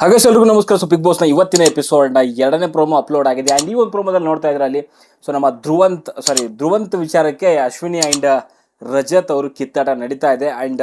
ಹಾಗೆ ಎಲ್ರಿಗೂ ನಮಸ್ಕಾರ. ಸೊ ಬಿಗ್ ಬಾಸ್ನ ಇವತ್ತಿನ ಎಪಿಸೋಡ್ನ ಎರಡನೇ ಪ್ರೋಮೋ ಅಪ್ಲೋಡ್ ಆಗಿದೆ. ಆ್ಯಂಡ್ ಈ ಒಂದು ಪ್ರೋಮೋದಲ್ಲಿ ನೋಡ್ತಾ ಇದ್ರೆ ಅಲ್ಲಿ? ಸೊ ನಮ್ಮ ಧ್ರುವಂತ್ ಸಾರಿ ಧ್ರುವಂತ್ ವಿಚಾರಕ್ಕೆ ಅಶ್ವಿನಿ ಆ್ಯಂಡ್ ರಜತ್ ಅವರು ಕಿತ್ತಾಟ ನಡೀತಾ ಇದೆ. ಆ್ಯಂಡ್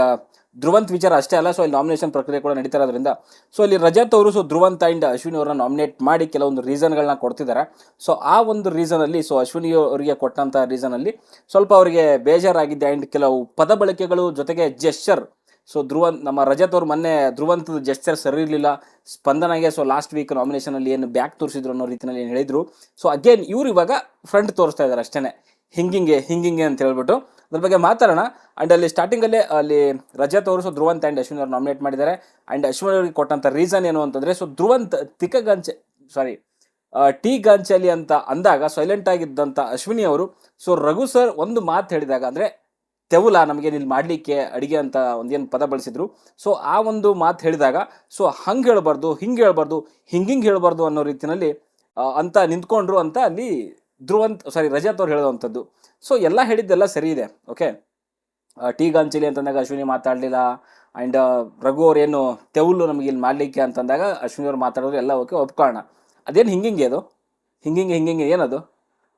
ಧ್ರುವಂತ್ ವಿಚಾರ ಅಷ್ಟೇ ಅಲ್ಲ ಸೊ ಇಲ್ಲಿ ನಾಮಿನೇಷನ್ ಪ್ರಕ್ರಿಯೆ ಕೂಡ ನಡೀತಾ ಇರೋದ್ರಿಂದ. ಸೊ ಇಲ್ಲಿ ರಜತ್ ಅವರು ಸೊ ಧ್ರುವಂತ್ ಆ್ಯಂಡ್ ಅಶ್ವಿನಿ ಅವರನ್ನ ನಾಮಿನೇಟ್ ಮಾಡಿ ಕೆಲವೊಂದು ರೀಸನ್ಗಳನ್ನ ಕೊಡ್ತಿದ್ದಾರೆ ಸೊ ಆ ಒಂದು ರೀಸನಲ್ಲಿ ಸೊ ಅಶ್ವಿನಿ ಅವರಿಗೆ ಕೊಟ್ಟಂಥ ರೀಸನಲ್ಲಿ ಸ್ವಲ್ಪ ಅವರಿಗೆ ಬೇಜಾರಾಗಿದೆ. ಆ್ಯಂಡ್ ಕೆಲವು ಪದ ಬಳಕೆಗಳು ಜೊತೆಗೆ ಜೆಸ್ಚರ್ ಸೊ ಧ್ರುವಂತ್ ನಮ್ಮ ರಜತ್ ಅವ್ರು ಮೊನ್ನೆ ಧ್ರುವಂತದ ಜೆಸ್ಚರ್ ಸರಿ ಇರಲಿಲ್ಲ. ಸ್ಪಂದನಗೆ ಸೊ ಲಾಸ್ಟ್ ವೀಕ್ ನಾಮಿನೇಷನಲ್ಲಿ ಏನು ಬ್ಯಾಕ್ ತೋರಿಸಿದ್ರು ಅನ್ನೋ ರೀತಿಯಲ್ಲಿ ಏನು ಹೇಳಿದ್ರು. ಸೊ ಅಗೇನ್ ಇವ್ರು ಇವಾಗ ಫ್ರಂಟ್ ತೋರಿಸ್ತಾ ಇದ್ದಾರೆ ಅಷ್ಟೇ ಹಿಂಗಿಂಗೆ ಹಿಂಗಿಂಗೆ ಅಂತ ಹೇಳ್ಬಿಟ್ಟು. ಅದ್ರ ಬಗ್ಗೆ ಮಾತಾಡೋಣ. ಆ್ಯಂಡ್ ಅಲ್ಲಿ ಸ್ಟಾರ್ಟಿಂಗಲ್ಲೇ ಅಲ್ಲಿ ರಜತ್ ಅವರು ಸೊ ಧ್ರುವಂತ್ ಆ್ಯಂಡ್ ಅಶ್ವಿನ್ ಅವ್ರು ನಾಮಿನೇಟ್ ಮಾಡಿದ್ದಾರೆ. ಆ್ಯಂಡ್ ಅಶ್ವಿನ್ ಅವರಿಗೆ ಕೊಟ್ಟಂಥ ರೀಸನ್ ಏನು ಅಂತಂದರೆ ಸೊ ಧ್ರುವಂತ್ ತಿಕ್ಕಗಂಚೆ ಸಾರಿ ಟಿ ಗಾಂಚಲಿ ಅಂತ ಅಂದಾಗ ಸೈಲೆಂಟ್ ಆಗಿದ್ದಂಥ ಅಶ್ವಿನಿ ಅವರು ಸೊ ರಘು ಸರ್ ಒಂದು ಮಾತು ಹೇಳಿದಾಗ, ಅಂದರೆ ತೆವುಲ ನಮಗೆ ಇಲ್ಲಿ ಮಾಡಲಿಕ್ಕೆ ಅಡಿಗೆ ಅಂತ ಒಂದೇನು ಪದ ಬಳಸಿದ್ರು. ಸೊ ಆ ಒಂದು ಮಾತು ಹೇಳಿದಾಗ ಸೊ ಹಂಗೆ ಹೇಳ್ಬಾರ್ದು, ಹಿಂಗೆ ಹೇಳ್ಬಾರ್ದು ಹಿಂಗೆ ಹೇಳ್ಬಾರ್ದು ಅನ್ನೋ ರೀತಿಯಲ್ಲಿ ಅಂತ ನಿಂತ್ಕೊಂಡ್ರು ಅಂತ ಅಲ್ಲಿ ಧ್ರುವಂತ್ ಸಾರಿ ರಜತ್ ಅವ್ರು ಹೇಳೋವಂಥದ್ದು ಸೊ ಎಲ್ಲ ಹೇಳಿದ್ದೆಲ್ಲ ಸರಿ ಇದೆ ಓಕೆ ಟಿ ಗಾಂಚಲಿ ಅಂತಂದಾಗ ಅಶ್ವಿನಿ ಮಾತಾಡಲಿಲ್ಲ ಆ್ಯಂಡ್ ರಘು ಅವ್ರು ಏನು ತೆವುಲು ನಮಗೆ ಇಲ್ಲಿ ಮಾಡಲಿಕ್ಕೆ ಅಂತಂದಾಗ ಅಶ್ವಿನಿ ಅವ್ರು ಮಾತಾಡೋರು ಎಲ್ಲ ಓಕೆ ಒಪ್ಕೋಣ ಅದೇನು ಹಿಂಗಿಂಗೆ ಅದು? ಹಿಂಗಿಂಗೆ ಹಿಂಗಿಂಗೆ ಏನದು?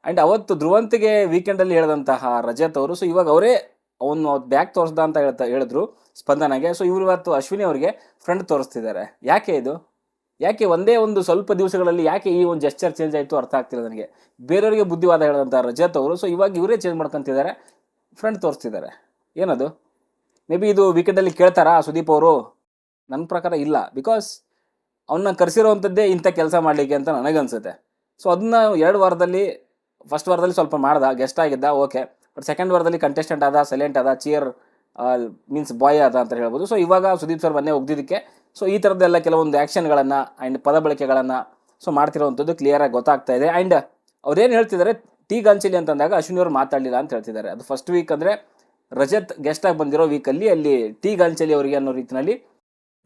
ಆ್ಯಂಡ್ ಅವತ್ತು ಧ್ರುವಂತಿಗೆ ವೀಕೆಂಡಲ್ಲಿ ಹೇಳಿದಂತಹ ರಜತ್ ಅವರು ಸೊ ಇವಾಗ ಅವರೇ ಅವನು ಬ್ಯಾಗ್ ತೋರಿಸ್ದ ಅಂತ ಹೇಳ್ತಾ, ಹೇಳಿದ್ರು ಸ್ಪಂದನಾಗೆ. ಸೊ ಇವರು ಇವತ್ತು ಅಶ್ವಿನಿ ಅವರಿಗೆ ಫ್ರೆಂಡ್ ತೋರಿಸ್ತಿದ್ದಾರೆ. ಯಾಕೆ ಇದು? ಯಾಕೆ ಒಂದೇ ಒಂದು ಸ್ವಲ್ಪ ದಿವಸಗಳಲ್ಲಿ ಯಾಕೆ ಈ ಒಂದು ಜೆಸ್ಚರ್ ಚೇಂಜ್ ಆಯಿತು ಅರ್ಥ ಆಗ್ತಿಲ್ಲ ನನಗೆ. ಬೇರೆಯವರಿಗೆ ಬುದ್ಧಿವಾದ ಹೇಳಿದಂಥ ರಜತ್ ಅವರು ಸೊ ಇವಾಗ ಇವರೇ ಚೇಂಜ್ ಮಾಡ್ಕೊತಿದ್ದಾರೆ ಫ್ರೆಂಡ್ ತೋರಿಸ್ತಿದ್ದಾರೆ. ಏನದು? ಮೇ ಬಿ ಇದು ವೀಕೆಂಡಲ್ಲಿ ಕೇಳ್ತಾರಾ ಸುದೀಪ್ ಅವರು? ನನ್ನ ಪ್ರಕಾರ ಇಲ್ಲ ಬಿಕಾಸ್ ಅವನ್ನ ಕರೆಸಿರೋವಂಥದ್ದೇ ಇಂಥ ಕೆಲಸ ಮಾಡಲಿಕ್ಕೆ ಅಂತ ನನಗನ್ಸುತ್ತೆ. ಸೊ ಅದನ್ನ ಎರಡು ವಾರದಲ್ಲಿ ಫಸ್ಟ್ ವಾರದಲ್ಲಿ ಸ್ವಲ್ಪ ಮಾಡ್ದ ಗೆಸ್ಟ್ ಆಗಿದ್ದ ಓಕೆ ಬಟ್ ಸೆಕೆಂಡ್ ವಾರದಲ್ಲಿ ಕಂಟೆಸ್ಟೆಂಟ್ ಆದ ಸೈಲೆಂಟ್ ಆದ ಚಿಯರ್ ಮೀನ್ಸ್ ಬಾಯ್ ಆದ ಅಂತ ಹೇಳ್ಬೋದು. ಸೊ ಇವಾಗ ಸುದೀಪ್ ಸರ್ ಮೊನ್ನೆ ಒಗ್ದಿದ್ದಕ್ಕೆ. ಸೊ ಈ ಥರದ್ದೆಲ್ಲ ಕೆಲವೊಂದು ಆ್ಯಕ್ಷನ್ಗಳನ್ನು ಆ್ಯಂಡ್ ಪದ ಬಳಕೆಗಳನ್ನು ಸೊ ಮಾಡ್ತಿರೋವಂಥದ್ದು ಕ್ಲಿಯರಾಗಿ ಗೊತ್ತಾಗ್ತಾ ಇದೆ. ಆ್ಯಂಡ್ ಅವ್ರೇನು ಹೇಳ್ತಿದ್ದಾರೆ, ಟಿ ಗಾಂಚಲಿ ಅಂತಂದಾಗ ಅಶ್ವಿನಿ ಅವರು ಮಾತಾಡಲಿಲ್ಲ ಅಂತ ಹೇಳ್ತಿದ್ದಾರೆ. ಅದು ಫಸ್ಟ್ ವೀಕ್ ಅಂದರೆ ರಜತ್ ಗೆಸ್ಟಾಗಿ ಬಂದಿರೋ ವೀಕಲ್ಲಿ ಅಲ್ಲಿ ಟಿ ಗಾಂಚಲಿ ಅವರಿಗೆ ಅನ್ನೋ ರೀತಿಯಲ್ಲಿ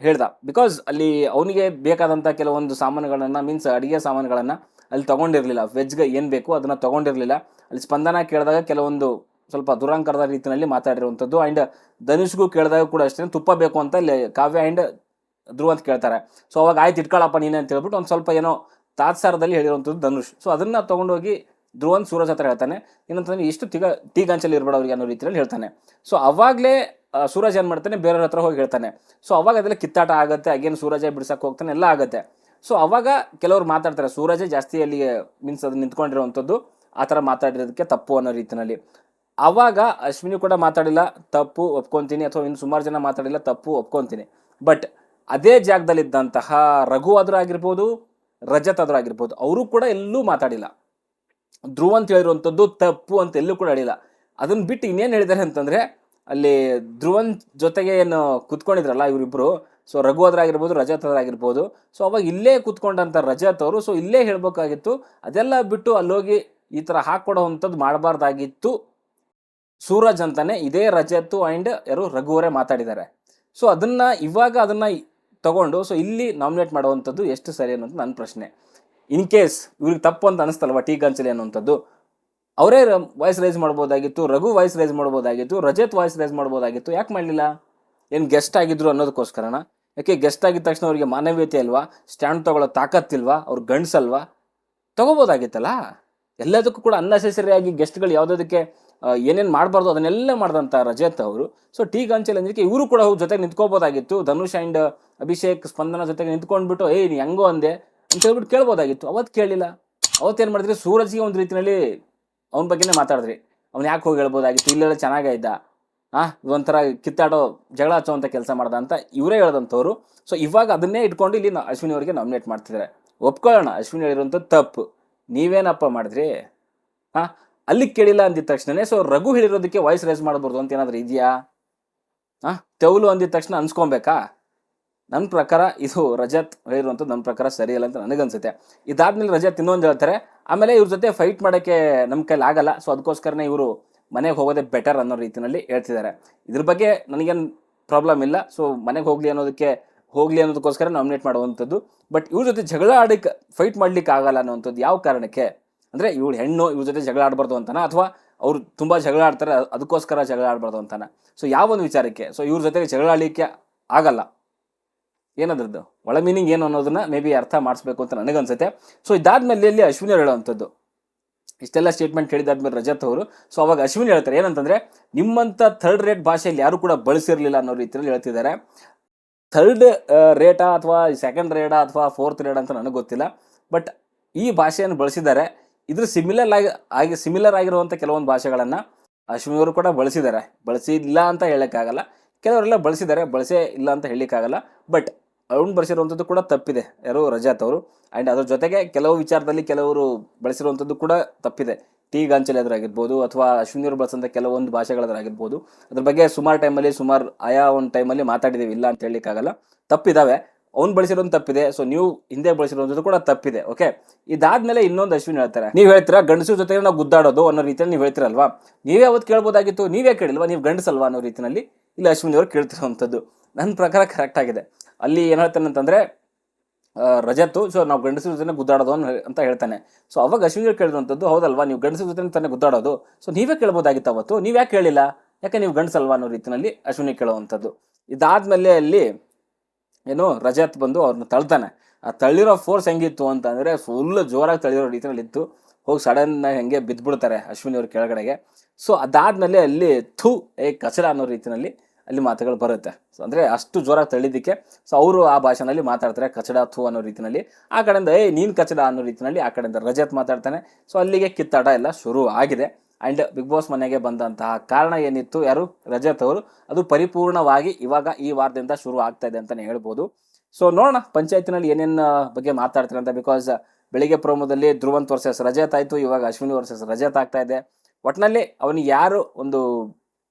ಹೇಳ್ದ. ಬಿಕಾಸ್ ಅಲ್ಲಿ ಅವನಿಗೆ ಬೇಕಾದಂಥ ಕೆಲವೊಂದು ಸಾಮಾನುಗಳನ್ನು ಮೀನ್ಸ್ ಅಡುಗೆ ಸಾಮಾನುಗಳನ್ನು ಅಲ್ಲಿ ತೊಗೊಂಡಿರಲಿಲ್ಲ. ವೆಜ್ಗೆ ಏನು ಬೇಕು ಅದನ್ನು ತೊಗೊಂಡಿರಲಿಲ್ಲ. ಅಲ್ಲಿ ಸ್ಪಂದನ ಕೇಳಿದಾಗ ಕೆಲವೊಂದು ಸ್ವಲ್ಪ ದುರಂಕರದ ರೀತಿಯಲ್ಲಿ ಮಾತಾಡಿರುವಂಥದ್ದು ಆ್ಯಂಡ್ ಧನುಷ್ಗೂ ಕೇಳಿದಾಗ ಕೂಡ ಅಷ್ಟೇ ತುಪ್ಪ ಬೇಕು ಅಂತ ಅಲ್ಲಿ ಕಾವ್ಯ ಆ್ಯಂಡ್ ಧ್ರುವ ಅಂತ ಕೇಳ್ತಾರೆ. ಸೊ ಅವಾಗ ಆಯ್ತು ಇಟ್ಕೊಳ್ಳಪ್ಪ ನೀನು ಅಂತ ಹೇಳ್ಬಿಟ್ಟು ಒಂದು ಸ್ವಲ್ಪ ಏನೋ ತಾತ್ಸಾರದಲ್ಲಿ ಹೇಳಿರುವಂಥದ್ದು ಧನುಷ್. ಸೊ ಅದನ್ನು ತೊಗೊಂಡೋಗಿ ಧ್ರುವನ್ ಸೂರಜ್ ಹತ್ರ ಹೇಳ್ತಾನೆ. ಏನಂತಂದ್ರೆ ಇಷ್ಟು ತಿಗ ಟೀ ಗಾಂಚಲ್ಲಿ ಇರಬೇಡ ಅವ್ರಿಗೆ ಅನ್ನೋ ರೀತಿಯಲ್ಲಿ ಹೇಳ್ತಾನೆ. ಸೊ ಅವಾಗಲೇ ಸೂರಜ್ ಏನು ಮಾಡ್ತಾನೆ ಬೇರೆಯವ್ರ ಹತ್ರ ಹೋಗಿ ಹೇಳ್ತಾನೆ. ಸೊ ಅವಾಗ ಅದೆಲ್ಲ ಕಿತ್ತಾಟ ಆಗುತ್ತೆ ಅಗೇನ್ ಸೂರಜ ಬಿಡ್ಸಕ್ಕೆ ಹೋಗ್ತಾನೆ, ಎಲ್ಲ ಆಗುತ್ತೆ. ಸೊ ಅವಾಗ ಕೆಲವರು ಮಾತಾಡ್ತಾರೆ, ಸೂರಜೇ ಜಾಸ್ತಿ ಅಲ್ಲಿ ಮೀನ್ಸ್ ಅದು ನಿಂತ್ಕೊಂಡಿರುವಂಥದ್ದು, ಆ ಥರ ಮಾತಾಡಿರೋದಕ್ಕೆ ತಪ್ಪು ಅನ್ನೋ ರೀತಿಯಲ್ಲಿ ಆವಾಗ ಅಶ್ವಿನಿ ಕೂಡ ಮಾತಾಡಿಲ್ಲ, ತಪ್ಪು ಒಪ್ಕೊತೀನಿ ಅಥವಾ ಇನ್ನು ಸುಮಾರು ಜನ ಮಾತಾಡಿಲ್ಲ, ತಪ್ಪು ಒಪ್ಕೊತೀನಿ. ಬಟ್ ಅದೇ ಜಾಗದಲ್ಲಿದ್ದಂತಹ ರಘು ಆದರೂ ಆಗಿರ್ಬೋದು, ರಜತ್ ಆದರೂ ಆಗಿರ್ಬೋದು, ಅವರು ಕೂಡ ಎಲ್ಲೂ ಮಾತಾಡಿಲ್ಲ. ಧ್ರುವ ಅಂತ ಹೇಳಿರುವಂಥದ್ದು ತಪ್ಪು ಅಂತ ಎಲ್ಲೂ ಕೂಡ ಹೇಳಿಲ್ಲ. ಅದನ್ನು ಬಿಟ್ಟು ಇನ್ನೇನು ಹೇಳಿದ್ದಾರೆ ಅಂತಂದರೆ, ಅಲ್ಲಿ ಧ್ರುವನ್ ಜೊತೆಗೆ ಏನು ಕುತ್ಕೊಂಡಿದ್ರಲ್ಲ ಇವರಿಬ್ಬರು ಸೊ ರಘು ಆಗಿರ್ಬೋದು, ರಜತ್ ಆಗಿರ್ಬೋದು. ಸೊ ಅವಾಗ ಇಲ್ಲೇ ಕೂತ್ಕೊಂಡಂಥ ರಜತ್ ಅವರು ಸೊ ಇಲ್ಲೇ ಹೇಳ್ಬೇಕಾಗಿತ್ತು, ಅದೆಲ್ಲ ಬಿಟ್ಟು ಅಲ್ಲೋಗಿ ಈ ಥರ ಹಾಕ್ಕೊಡೋ ಅಂಥದ್ದು ಮಾಡಬಾರ್ದಾಗಿತ್ತು. ಸೂರಜ್ ಅಂತಾನೆ ಇದೇ ರಜತ್ತು ಆ್ಯಂಡ್ ಯಾರು ರಘುವರೇ ಮಾತಾಡಿದ್ದಾರೆ. ಸೊ ಅದನ್ನು ಇವಾಗ ಅದನ್ನು ತಗೊಂಡು ಸೊ ಇಲ್ಲಿ ನಾಮಿನೇಟ್ ಮಾಡುವಂಥದ್ದು ಎಷ್ಟು ಸರಿ ಅನ್ನೋದು ನನ್ನ ಪ್ರಶ್ನೆ. ಇನ್ ಕೇಸ್ ಇವ್ರಿಗೆ ತಪ್ಪು ಅಂತ ಅನಿಸ್ತಲ್ವ ಟೀ ಗಂಚಲಿ ಅನ್ನುವಂಥದ್ದು? ಅವರೇ ವಾಯ್ಸ್ ರೈಸ್ ಮಾಡ್ಬೋದಾಗಿತ್ತು, ರಘು ವಾಯ್ಸ್ ರೈಸ್ ಮಾಡ್ಬೋದಾಗಿತ್ತು, ರಜತ್ ವಾಯ್ಸ್ ರೈಸ್ ಮಾಡ್ಬೋದಾಗಿತ್ತು, ಯಾಕೆ ಮಾಡಲಿಲ್ಲ? ಏನು ಗೆಸ್ಟ್ ಆಗಿದ್ರು ಅನ್ನೋದಕ್ಕೋಸ್ಕರನ? ಯಾಕೆ ಗೆಸ್ಟ್ ಆಗಿದ ತಕ್ಷಣ ಅವರಿಗೆ ಮಾನವೀಯತೆ ಅಲ್ವಾ? ಸ್ಟ್ಯಾಂಡ್ ತಗೊಳ್ಳೋ ತಾಕತ್ತಿಲ್ವಾ? ಅವ್ರು ಗಂಡ್ಸಲ್ವಾ? ತಗೋಬೋದಾಗಿತ್ತಲ್ಲ? ಎಲ್ಲದಕ್ಕೂ ಕೂಡ ಅನ್ನೆಸೆಸರಿ ಆಗಿ ಗೆಸ್ಟ್ಗಳು ಯಾವುದಕ್ಕೆ ಏನೇನು ಮಾಡಬಾರ್ದು ಅದನ್ನೆಲ್ಲ ಮಾಡಿದಂಥ ರಜತ್ ಅವರು. ಸೊ ಟೀ ಗಂಚಲ್ ಅಂದಿಕ್ಕೆ ಇವರು ಕೂಡ ಅವ್ರ ಜೊತೆಗೆ ನಿಂತ್ಕೋಬೋದಾಗಿತ್ತು. ಧನುಷ್ ಆ್ಯಂಡ್ ಅಭಿಷೇಕ್, ಸ್ಪಂದನ ಜೊತೆಗೆ ನಿಂತ್ಕೊಂಡ್ಬಿಟ್ಟು, ಏಯ್, ನೀ ಹೆಂಗೋ ಅಂದೆ ಅಂತ ಹೇಳ್ಬಿಟ್ಟು ಕೇಳ್ಬೋದಾಗಿತ್ತು. ಅವತ್ತು ಕೇಳಿಲ್ಲ. ಅವತ್ತೇನು ಮಾಡಿದ್ರಿ? ಸೂರಜ್ಗೆ ಒಂದು ರೀತಿಯಲ್ಲಿ ಅವನ ಬಗ್ಗೆನೇ ಮಾತಾಡಿದ್ರಿ. ಅವ್ನು ಯಾಕೆ ಹೋಗಿ ಹೇಳ್ಬೋದಾಗಿತ್ತು? ಇಲ್ಲೆಲ್ಲ ಚೆನ್ನಾಗೇ ಇದ್ದ. ಹಾಂ ಒಂಥರ ಕಿತ್ತಾಡೋ ಜಗಳ ಹಚ್ಚುವಂಥ ಕೆಲಸ ಮಾಡ್ದ ಅಂತ ಇವರೇ ಹೇಳ್ದಂಥವ್ರು. ಸೊ ಇವಾಗ ಅದನ್ನೇ ಇಟ್ಕೊಂಡು ಇಲ್ಲಿ ಅಶ್ವಿನಿ ಅವರಿಗೆ ನಾಮಿನೇಟ್ ಮಾಡ್ತಿದ್ದಾರೆ ಒಪ್ಕೊಳ್ಳೋಣ, ಅಶ್ವಿನಿ ಹೇಳಿರುವಂಥ ತಪ್ಪು. ನೀವೇನಪ್ಪ ಮಾಡಿದ್ರಿ? ಹಾಂ ಅಲ್ಲಿ ಕೇಳಿಲ್ಲ ಅಂದಿದ ತಕ್ಷಣನೇ ಸೊ ರಘು ಹೇಳಿರೋದಕ್ಕೆ ವಾಯ್ಸ್ ರೈಸ್ ಮಾಡಬಾರ್ದು ಅಂತ ಏನಾದರೂ ಇದೆಯಾ? ಹಾಂ ತೆವಲು ಅಂದಿದ ತಕ್ಷಣ ಅನ್ಸ್ಕೊಬೇಕಾ? ನನ್ನ ಪ್ರಕಾರ ಇದು ರಜತ್ ಹೇಳಿರುವಂಥದ್ದು ನನ್ನ ಪ್ರಕಾರ ಸರಿಯಲ್ಲ ಅಂತ ನನಗನ್ಸುತ್ತೆ. ಇದಾದ್ಮೇಲೆ ರಜತ್ ಇನ್ನೊಂದು ಹೇಳ್ತಾರೆ, ಆಮೇಲೆ ಇವ್ರ ಜೊತೆ ಫೈಟ್ ಮಾಡೋಕ್ಕೆ ನಮ್ಮ ಕೈಲಿ ಆಗಲ್ಲ ಸೊ ಅದಕ್ಕೋಸ್ಕರನೇ ಇವರು ಮನೆಗೆ ಹೋಗೋದೇ ಬೆಟರ್ ಅನ್ನೋ ರೀತಿಯಲ್ಲಿ ಹೇಳ್ತಿದ್ದಾರೆ. ಇದ್ರ ಬಗ್ಗೆ ನನಗೇನು ಪ್ರಾಬ್ಲಮ್ ಇಲ್ಲ. ಸೊ ಮನೆಗೆ ಹೋಗಲಿ ಅನ್ನೋದಕ್ಕೆ, ಹೋಗಲಿ ಅನ್ನೋದಕ್ಕೋಸ್ಕರ ನಾಮಿನೇಟ್ ಮಾಡುವಂಥದ್ದು. ಬಟ್ ಇವ್ರ ಜೊತೆ ಜಗಳ ಆಡಕ್ಕೆ ಫೈಟ್ ಮಾಡ್ಲಿಕ್ಕೆ ಆಗಲ್ಲ ಅನ್ನೋವಂಥದ್ದು ಯಾವ ಕಾರಣಕ್ಕೆ? ಅಂದರೆ ಇವಳು ಹೆಣ್ಣು, ಇವ್ರ ಜೊತೆ ಜಗಳ ಆಡಬಾರ್ದು ಅಂತಾನ? ಅಥವಾ ಅವ್ರು ತುಂಬ ಜಗಳ ಆಡ್ತಾರೆ, ಅದಕ್ಕೋಸ್ಕರ ಜಗಳ ಆಡಬಾರ್ದು ಅಂತಾನ? ಸೊ ಯಾವ ಒಂದು ವಿಚಾರಕ್ಕೆ? ಸೊ ಇವ್ರ ಜೊತೆಗೆ ಜಗಳ ಆಡಲಿಕ್ಕೆ ಆಗಲ್ಲ. ಏನದ್ರದ್ದು? ಒಳ ಮೀನಿಂಗ್ ಏನು ಅನ್ನೋದನ್ನ ಮೇ ಬಿ ಅರ್ಥ ಮಾಡಿಸ್ಬೇಕು ಅಂತ ನನಗನ್ಸುತ್ತೆ. ಸೊ ಇದಾದ್ಮೇಲೆ ಇಲ್ಲಿ ಅಶ್ವಿನಿ ಹೇಳೋವಂಥದ್ದು. ಇಷ್ಟೆಲ್ಲ ಸ್ಟೇಟ್ಮೆಂಟ್ ಹೇಳಿದಾದ್ಮೇಲೆ ರಜತ್ ಅವರು. ಸೊ ಅವಾಗ ಅಶ್ವಿನಿ ಹೇಳ್ತಾರೆ, ಏನಂತಂದ್ರೆ, ನಿಮ್ಮಂತ ಥರ್ಡ್ ರೇಟ್ ಭಾಷೆಯಲ್ಲಿ ಯಾರು ಕೂಡ ಬಳಸಿರಲಿಲ್ಲ ಅನ್ನೋ ರೀತಿಯಲ್ಲಿ ಹೇಳ್ತಿದ್ದಾರೆ. ಥರ್ಡ್ ರೇಟಾ ಅಥವಾ ಸೆಕೆಂಡ್ ರೇಟಾ ಅಥವಾ ಫೋರ್ತ್ ರೇಡ ಅಂತ ನನಗೆ ಗೊತ್ತಿಲ್ಲ. ಬಟ್ ಈ ಭಾಷೆಯನ್ನು ಬಳಸಿದ್ದಾರೆ. ಇದ್ರ ಸಿಮಿಲರ್ ಆಗಿ ಆಗಿ ಸಿಮಿಲರ್ ಆಗಿರುವಂಥ ಕೆಲವೊಂದು ಭಾಷೆಗಳನ್ನು ಅಶ್ವಿನಿ ಅವರು ಕೂಡ ಬಳಸಿದ್ದಾರೆ. ಬಳಸಿಲ್ಲ ಅಂತ ಹೇಳೋಕ್ಕಾಗಲ್ಲ. ಕೆಲವರೆಲ್ಲ ಬಳಸಿದ್ದಾರೆ, ಬಳಸೇ ಇಲ್ಲ ಅಂತ ಹೇಳಲಿಕ್ಕಾಗಲ್ಲ. ಬಟ್ ಅವ್ನು ಬಳಸಿರುವಂಥದ್ದು ಕೂಡ ತಪ್ಪಿದೆ. ಯಾರು ರಜಾತ್ ಅವರು. ಆ್ಯಂಡ್ ಅದ್ರ ಜೊತೆಗೆ ಕೆಲವು ವಿಚಾರದಲ್ಲಿ ಕೆಲವರು ಬಳಸಿರುವಂಥದ್ದು ಕೂಡ ತಪ್ಪಿದೆ. ಟಿ ಗಾಂಚಲಿ ಅದರಾಗಿರ್ಬೋದು ಅಥವಾ ಅಶ್ವಿನಿ ಅವರು ಬಳಸಂಥ ಕೆಲವೊಂದು ಭಾಷೆಗಳದ್ರಾಗಿರ್ಬೋದು. ಅದ್ರ ಬಗ್ಗೆ ಸುಮಾರು ಟೈಮಲ್ಲಿ ಸುಮಾರು ಆಯಾ ಒಂದು ಟೈಮಲ್ಲಿ ಮಾತಾಡಿದ್ದೀವಿ ಇಲ್ಲ ಅಂತ ಹೇಳಲಿಕ್ಕಾಗಲ್ಲ. ತಪ್ಪಿದಾವೆ. ಅವ್ನು ಬಳಸಿರೋದು ತಪ್ಪಿದೆ. ಸೊ ನೀವು ಹಿಂದೆ ಬಳಸಿರೋದು ಕೂಡ ತಪ್ಪಿದೆ. ಓಕೆ ಇದಾದ್ಮೇಲೆ ಇನ್ನೊಂದು ಅಶ್ವಿನ್ ಹೇಳ್ತಾರೆ. ನೀವು ಹೇಳ್ತೀರಾ? ಗಂಡಸು ಜೊತೆ ನಾವು ಗುದ್ದಾಡೋದು ಅನ್ನೋ ರೀತಿಯಲ್ಲಿ ನೀವು ಹೇಳ್ತಿರಲ್ವಾ? ನೀವೇ ಅವತ್ತು ಕೇಳ್ಬೋದಾಗಿತ್ತು? ನೀವೇ ಕೇಳಿಲ್ವಾ? ನೀವು ಗಂಡಸಲ್ವಾ ಅನ್ನೋ ರೀತಿಯಲ್ಲಿ ಇಲ್ಲಿ ಅಶ್ವಿನಿ ಅವರು ಕೇಳ್ತಿರೋವಂಥದ್ದು. ನನ್ನ ಪ್ರಕಾರ ಕರೆಕ್ಟ್ ಆಗಿದೆ. ಅಲ್ಲಿ ಏನು ಹೇಳ್ತಾನೆ ಅಂತಂದ್ರೆ ಆ, ರಜತ್ತು ಸೊ ನಾವು ಗಂಡಸರ ಜೊತೆ ಗುದ್ದಾಡೋದು ಅಂತ ಹೇಳ್ತಾನೆ. ಸೊ ಅವಾಗ ಅಶ್ವಿನಿ ಕೇಳಿದಂಥದ್ದು ಹೌದಲ್ವಾ ನೀವು ಗಂಡಸರ ಜೊತೆ ತಾನೆ ಗುದ್ದಾಡೋದು? ಸೊ ನೀವೇ ಕೇಳ್ಬೋದಾಗಿತ್ತು ಅವತ್ತು ನೀವು ಯಾಕೆ ಕೇಳಿಲ್ಲ? ಯಾಕೆ ನೀವು ಗಂಡಸಲ್ವಾ ಅನ್ನೋ ರೀತಿಯಲ್ಲಿ ಅಶ್ವಿನಿ ಕೇಳುವಂಥದ್ದು ಇದಾದ್ಮೇಲೆ ಅಲ್ಲಿ ಏನು ರಜತ್ ಬಂದು ಅವ್ರನ್ನ ತಳ್ತಾನೆ. ಆ ತಳ್ಳಿರೋ ಫೋರ್ಸ್ ಹೆಂಗಿತ್ತು ಅಂತಂದ್ರೆ ಫುಲ್ ಜೋರಾಗಿ ತಳ್ಳಿರೋ ರೀತಿಯಲ್ಲಿ ಇತ್ತು. ಹೋಗಿ ಸಡನ್ ಹೆಂಗೆ ಬಿದ್ದ್ಬಿಡ್ತಾರೆ ಅಶ್ವಿನಿ ಅವ್ರ ಕೆಳಗಡೆಗೆ. ಸೊ ಅದಾದ್ಮೇಲೆ ಅಲ್ಲಿ ಥೂ ಏ ಕಚಡ ಅನ್ನೋ ರೀತಿಯಲ್ಲಿ ಅಲ್ಲಿ ಮಾತುಗಳು ಬರುತ್ತೆ. ಸೊ ಅಂದರೆ ಅಷ್ಟು ಜ್ವರ ತಳ್ಳಿದ್ದಕ್ಕೆ ಸೊ ಅವರು ಆ ಭಾಷೆನಲ್ಲಿ ಮಾತಾಡ್ತಾರೆ, ಕಚಡ ಥೂ ಅನ್ನೋ ರೀತಿಯಲ್ಲಿ ಆ ಕಡೆಯಿಂದ ಏ ನೀನು ಕಚಡ ಅನ್ನೋ ರೀತಿಯಲ್ಲಿ ಆ ಕಡೆಯಿಂದ ರಜತ್ ಮಾತಾಡ್ತಾನೆ. ಸೊ ಅಲ್ಲಿಗೆ ಕಿತ್ತಾಟ ಎಲ್ಲ ಶುರು ಆಗಿದೆ. ಆ್ಯಂಡ್ ಬಿಗ್ ಬಾಸ್ ಮನೆಗೆ ಬಂದಂತಹ ಕಾರಣ ಏನಿತ್ತು? ಯಾರು? ರಜತ್ ಅವರು. ಅದು ಪರಿಪೂರ್ಣವಾಗಿ ಇವಾಗ ಈ ವಾರದಿಂದ ಶುರು ಆಗ್ತಾ ಇದೆ ಅಂತಲೇ ಹೇಳ್ಬೋದು. ಸೊ ನೋಡೋಣ ಪಂಚಾಯತಿನಲ್ಲಿ ಏನೇನು ಬಗ್ಗೆ ಮಾತಾಡ್ತಾರೆ ಅಂತ. ಬಿಕಾಸ್ ಬೆಳಿಗ್ಗೆ ಪ್ರೋಮೋದಲ್ಲಿ ಧ್ರುವಂತ್ ವರ್ಸಸ್ ರಜತ್ ಆಯಿತು, ಇವಾಗ ಅಶ್ವಿನಿ ವರ್ಸಸ್ ರಜತ್ ಆಗ್ತಾ ಇದೆ. ಒಟ್ಟಿನಲ್ಲಿ ಅವನಿಗೆ ಯಾರು ಒಂದು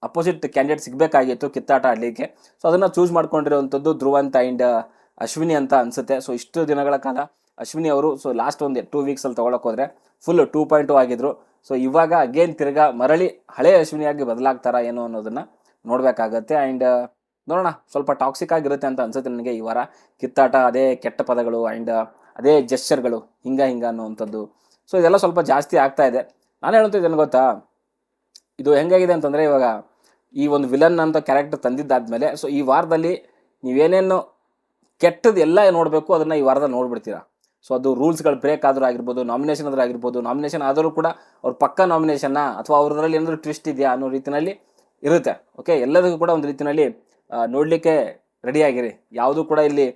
ಅಪೋಸಿಟ್ ಕ್ಯಾಂಡಿಡೇಟ್ ಸಿಗಬೇಕಾಗಿತ್ತು ಕಿತ್ತಾಟ ಆಡಲಿಕ್ಕೆ. ಸೊ ಅದನ್ನು ಚೂಸ್ ಮಾಡ್ಕೊಂಡಿರುವಂಥದ್ದು ಧ್ರುವಂತ್ ಆ್ಯಂಡ್ ಅಶ್ವಿನಿ ಅಂತ ಅನಿಸುತ್ತೆ. ಸೊ ಇಷ್ಟು ದಿನಗಳ ಕಾಲ ಅಶ್ವಿನಿ ಅವರು ಸೊ ಲಾಸ್ಟ್ ಒಂದು ಟೂ ವೀಕ್ಸಲ್ಲಿ ತೊಗೊಳಕ್ಕೆ ಹೋದರೆ ಫುಲ್ ಟೂ ಪಾಯಿಂಟ್ ಟು ಆಗಿದ್ರು. ಸೊ ಇವಾಗ ಅಗೇನ್ ತಿರ್ಗಾ ಮರಳಿ ಹಳೆ ಅಶ್ವಿನಿಯಾಗಿ ಬದಲಾಗ್ತಾರ ಏನು ಅನ್ನೋದನ್ನು ನೋಡಬೇಕಾಗತ್ತೆ. ಆ್ಯಂಡ್ ನೋಡೋಣ, ಸ್ವಲ್ಪ ಟಾಕ್ಸಿಕ್ ಆಗಿರುತ್ತೆ ಅಂತ ಅನ್ಸುತ್ತೆ ನನಗೆ ಈ ವಾರ. ಕಿತ್ತಾಟ, ಅದೇ ಕೆಟ್ಟ ಪದಗಳು ಆ್ಯಂಡ್ ಅದೇ ಜೆಸ್ಚರ್ಗಳು ಹಿಂಗ ಹಿಂಗ ಅನ್ನೋವಂಥದ್ದು. ಸೊ ಇದೆಲ್ಲ ಸ್ವಲ್ಪ ಜಾಸ್ತಿ ಆಗ್ತಾ ಇದೆ. ನಾನು ಹೇಳ್ತಿದ್ದೇನೆ ಗೊತ್ತಾ? ಇದು ಹೆಂಗಾಗಿದೆ ಅಂತಂದರೆ ಇವಾಗ ಈ ಒಂದು ವಿಲನ್ ಅಂತ ಕ್ಯಾರೆಕ್ಟರ್ ತಂದಿದ್ದಾದ್ಮೇಲೆ ಸೊ ಈ ವಾರದಲ್ಲಿ ನೀವೇನೇನು ಕೆಟ್ಟದ್ದು ಎಲ್ಲ ನೋಡಬೇಕು, ಅದನ್ನು ಈ ವಾರದಲ್ಲಿ ನೋಡ್ಬಿಡ್ತೀರಾ? ಸೊ ಅದು ರೂಲ್ಸ್ಗಳು ಬ್ರೇಕ್ ಆದರೂ ಆಗಿರ್ಬೋದು ನಾಮಿನೇಷನ್ ಆದರೂ ಆಗಿರ್ಬೋದು ನಾಮಿನೇಷನ್ ಆದರೂ ಕೂಡ ಅವ್ರ ಪಕ್ಕ ನಾಮಿನೇಷನ್ನ ಅಥವಾ ಅವ್ರದ್ರಲ್ಲಿ ಏನಾದರೂ ಟ್ವಿಸ್ಟ್ ಇದೆಯಾ ಅನ್ನೋ ರೀತಿಯಲ್ಲಿ ಇರುತ್ತೆ. ಓಕೆ ಎಲ್ಲದಕ್ಕೂ ಕೂಡ ಒಂದು ರೀತಿಯಲ್ಲಿ ನೋಡಲಿಕ್ಕೆ ರೆಡಿಯಾಗಿರಿ ಯಾವುದೂ ಕೂಡ ಇಲ್ಲಿ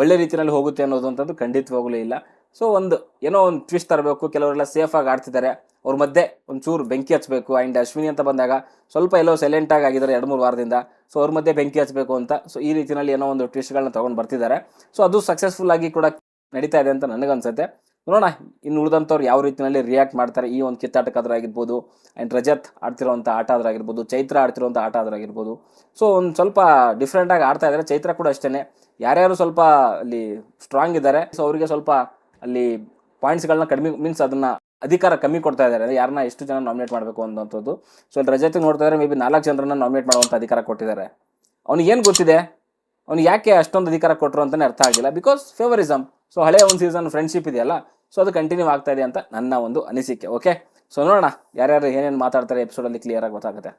ಒಳ್ಳೆ ರೀತಿಯಲ್ಲಿ ಹೋಗುತ್ತೆ ಅನ್ನೋದು ಅಂತದ್ದು ಖಂಡಿತವಾಗಲೂ ಇಲ್ಲ. ಸೊ ಒಂದು ಏನೋ ಒಂದು ಟ್ವಿಸ್ಟ್ ತರಬೇಕು, ಕೆಲವರೆಲ್ಲ ಸೇಫಾಗಿ ಆಡ್ತಿದ್ದಾರೆ. ಅವ್ರ ಮಧ್ಯೆ ಒಂಚೂರು ಬೆಂಕಿ ಹಚ್ಚಬೇಕು ಆ್ಯಂಡ್ ಅಶ್ವಿನಿ ಅಂತ ಬಂದಾಗ ಸ್ವಲ್ಪ ಎಲ್ಲೋ ಸೈಲೆಂಟಾಗಿ ಆಗಿದ್ದಾರೆ ಎರಡು ಮೂರು ವಾರದಿಂದ. ಸೊ ಅವ್ರ ಮಧ್ಯೆ ಬೆಂಕಿ ಹಚ್ಚಬೇಕು ಅಂತ. ಸೊ ಈ ರೀತಿಯಲ್ಲಿ ಏನೋ ಒಂದು ಟ್ವಿಸ್ಟ್ಗಳನ್ನ ತೊಗೊಂಡು ಬರ್ತಿದ್ದಾರೆ. ಸೊ ಅದು ಸಕ್ಸಸ್ಫುಲ್ ಆಗಿ ಕೂಡ ನಡೀತಾ ಇದೆ ಅಂತ ನನಗನ್ಸುತ್ತೆ. ನೋಡೋಣ, ಇನ್ನು ಉಳಿದಂಥವ್ರು ಯಾವ ರೀತಿಯಲ್ಲಿ ರಿಯಾಕ್ಟ್ ಮಾಡ್ತಾರೆ. ಈ ಒಂದು ಕಿತ್ತಾಟಕ್ಕಾದ್ರಾಗಿರ್ಬೋದು ಆ್ಯಂಡ್ ರಜತ್ ಆಡ್ತಿರೋಂಥ ಆಟ ಆದ್ರಾಗಿರ್ಬೋದು ಚೈತ್ರ ಆಡ್ತಿರೋಂಥ ಆಟ ಆದ್ರಾಗಿರ್ಬೋದು ಸೊ ಒಂದು ಸ್ವಲ್ಪ ಡಿಫ್ರೆಂಟಾಗಿ ಆಡ್ತಾ ಇದ್ದಾರೆ. ಚೈತ್ರ ಕೂಡ ಅಷ್ಟೇ ಯಾರ್ಯಾರು ಸ್ವಲ್ಪ ಅಲ್ಲಿ ಸ್ಟ್ರಾಂಗ್ ಇದ್ದಾರೆ ಸೊ ಅವರಿಗೆ ಸ್ವಲ್ಪ ಅಲ್ಲಿ ಪಾಯಿಂಟ್ಸ್ಗಳನ್ನ ಕಡಿಮೆ ಮೀನ್ಸ್ ಅದನ್ನ ಅಧಿಕಾರ ಕಮ್ಮಿ ಕೊಡ್ತಾ ಇದ್ದಾರೆ ಅಂದ್ರೆ ಯಾರನ್ನ ಎಷ್ಟು ಜನ ನಾಮಿನೇಟ್ ಮಾಡಬೇಕು ಅನ್ನೋಂಥದ್ದು ಸೊ ಇಲ್ಲಿ ರಜತ್ ನೋಡ್ತಾ ಇದ್ದಾರೆ ಮೇ ಬಿ ನಾಲ್ಕು ಜನರನ್ನ ನಾಮಿನೇಟ್ ಮಾಡುವಂಥ ಅಧಿಕಾರ ಕೊಟ್ಟಿದ್ದಾರೆ. ಅವ್ನಿಗೆ ಏನು ಗೊತ್ತಿದೆ? ಅವ್ನಿಗೆ ಯಾಕೆ ಅಷ್ಟೊಂದು ಅಧಿಕಾರ ಕೊಟ್ಟರು ಅಂತಲೇ ಅರ್ಥ ಆಗಿಲ್ಲ. ಬಿಕಾಸ್ ಫೇವರಿಸಮ್ ಸೊ ಹಳೆ ಒಂದು ಸೀಸನ್ ಫ್ರೆಂಡ್ಶಿಪ್ ಇದೆಯಲ್ಲ ಸೊ ಅದು ಕಂಟಿನ್ಯೂ ಆಗ್ತಾ ಇದೆ ಅಂತ ನನ್ನ ಒಂದು ಅನಿಸಿಕೆ ಓಕೆ ಸೊ ನೋಡೋಣ ಯಾರ್ಯಾರು ಏನೇನು ಮಾತಾಡ್ತಾರೆ ಎಪಿಸೋಡಲ್ಲಿ ಕ್ಲಿಯರ್ ಆಗಿ ಗೊತ್ತಾಗುತ್ತೆ.